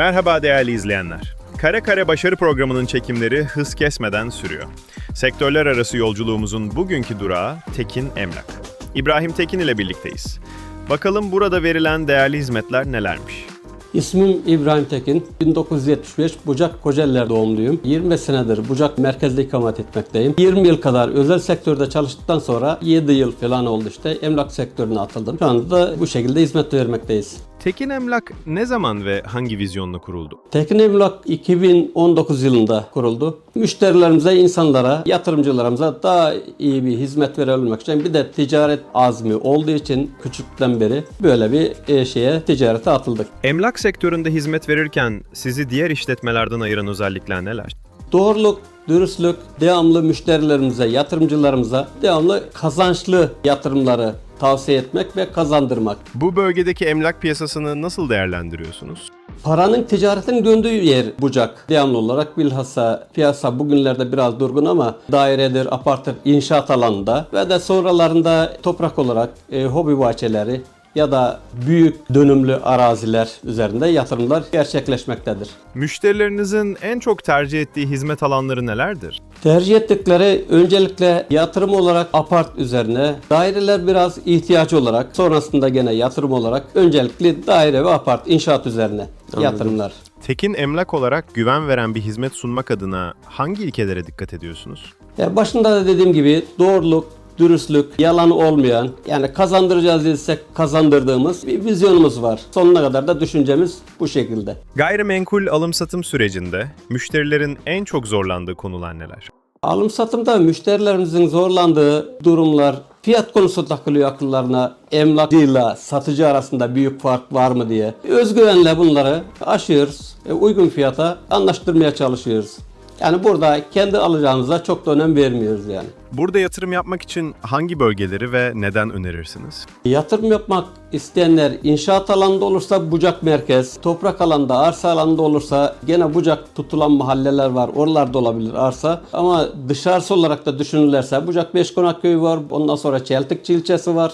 Merhaba değerli izleyenler. Kare Kare Başarı programının çekimleri hız kesmeden sürüyor. Sektörler arası yolculuğumuzun bugünkü durağı Tekin Emlak. İbrahim Tekin ile birlikteyiz. Bakalım burada verilen değerli hizmetler nelermiş? İsmim İbrahim Tekin. 1975 Bucak Kocaeliler doğumluyum. 25 senedir Bucak merkezde ikamet etmekteyim. 20 yıl kadar özel sektörde çalıştıktan sonra 7 yıl falan oldu işte emlak sektörüne atıldım. Şu anda da bu şekilde hizmet vermekteyiz. Tekin Emlak ne zaman ve hangi vizyonla kuruldu? Tekin Emlak 2019 yılında kuruldu. Müşterilerimize, insanlara, yatırımcılarımıza daha iyi bir hizmet verebilmek için bir de ticaret azmi olduğu için küçükten beri böyle bir e, şeye ticarete atıldık. Emlak sektöründe hizmet verirken sizi diğer işletmelerden ayıran özellikler neler? Doğruluk, dürüstlük, devamlı müşterilerimize, yatırımcılarımıza devamlı kazançlı yatırımları tavsiye etmek ve kazandırmak. Bu bölgedeki emlak piyasasını nasıl değerlendiriyorsunuz? Paranın ticaretin döndüğü yer Bucak. Devamlı olarak bilhassa piyasa bugünlerde biraz durgun ama dairedir, apartır, inşaat alanında ve de sonralarında toprak olarak e, hobi bahçeleri ya da büyük dönümlü araziler üzerinde yatırımlar gerçekleşmektedir. Müşterilerinizin en çok tercih ettiği hizmet alanları nelerdir? Tercih ettikleri öncelikle yatırım olarak apart üzerine, daireler biraz ihtiyaç olarak, sonrasında gene yatırım olarak öncelikli daire ve apart inşaat üzerine yatırımlar. Tekin Emlak olarak güven veren bir hizmet sunmak adına hangi ilkelere dikkat ediyorsunuz? Ya başında da dediğim gibi doğruluk, dürüstlük, yalan olmayan, yani kazandıracağız dediysek kazandırdığımız bir vizyonumuz var. Sonuna kadar da düşüncemiz bu şekilde. Gayrimenkul alım satım sürecinde müşterilerin en çok zorlandığı konular neler? Alım satımda müşterilerimizin zorlandığı durumlar fiyat konusu takılıyor akıllarına. Emlakçıyla satıcı arasında büyük fark var mı diye. Özgüvenle bunları aşıyoruz. E, uygun fiyata anlaştırmaya çalışıyoruz. Yani burada kendi alacağımıza çok da önem vermiyoruz yani. Burada yatırım yapmak için hangi bölgeleri ve neden önerirsiniz? Yatırım yapmak isteyenler inşaat alanında olursa Bucak Merkez, toprak alanda, arsa alanında olursa gene Bucak tutulan mahalleler var. Oralarda olabilir arsa. Ama dışarısı olarak da düşünülürse Bucak Beşkonak Köyü var. Ondan sonra Çeltikçi ilçesi var.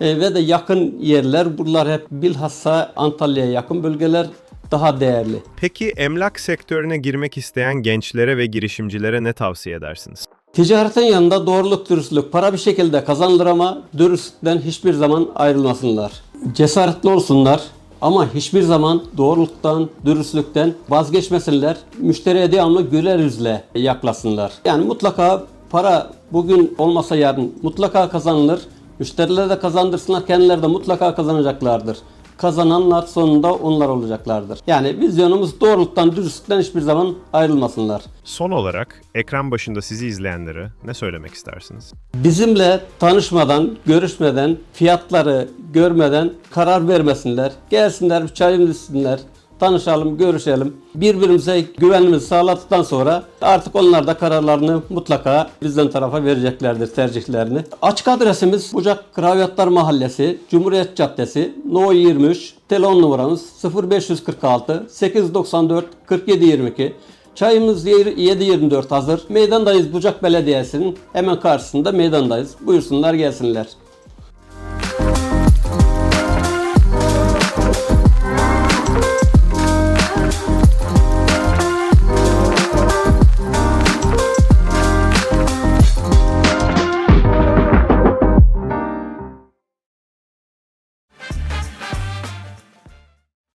E, ve de yakın yerler. Bunlar hep bilhassa Antalya'ya yakın bölgeler daha değerli. Peki emlak sektörüne girmek isteyen gençlere ve girişimcilere ne tavsiye edersiniz? Ticaretin yanında doğruluk, dürüstlük, para bir şekilde kazanılır ama dürüstlükten hiçbir zaman ayrılmasınlar. Cesaretli olsunlar ama hiçbir zaman doğruluktan, dürüstlükten vazgeçmesinler. Müşteriye devamlı güler yüzle yaklasınlar. Yani mutlaka para bugün olmasa yarın mutlaka kazanılır. Müşteriler de kazandırsınlar, kendileri de mutlaka kazanacaklardır. Kazananlar sonunda onlar olacaklardır. Yani vizyonumuz doğruluktan, dürüstlükten hiçbir zaman ayrılmasınlar. Son olarak ekran başında sizi izleyenlere ne söylemek istersiniz? Bizimle tanışmadan, görüşmeden, fiyatları görmeden karar vermesinler. Gelsinler, bir çayımızı içsinler. Tanışalım, görüşelim. Birbirimize güvenimizi sağladıktan sonra artık onlar da kararlarını mutlaka bizden tarafa vereceklerdir tercihlerini. Açık adresimiz Bucak Kravyatlar Mahallesi, Cumhuriyet Caddesi, No 23. Telefon numaramız 0546 894 4722. Çayımız 7.24 hazır. Meydandayız Bucak Belediyesi'nin hemen karşısında meydandayız. Buyursunlar gelsinler.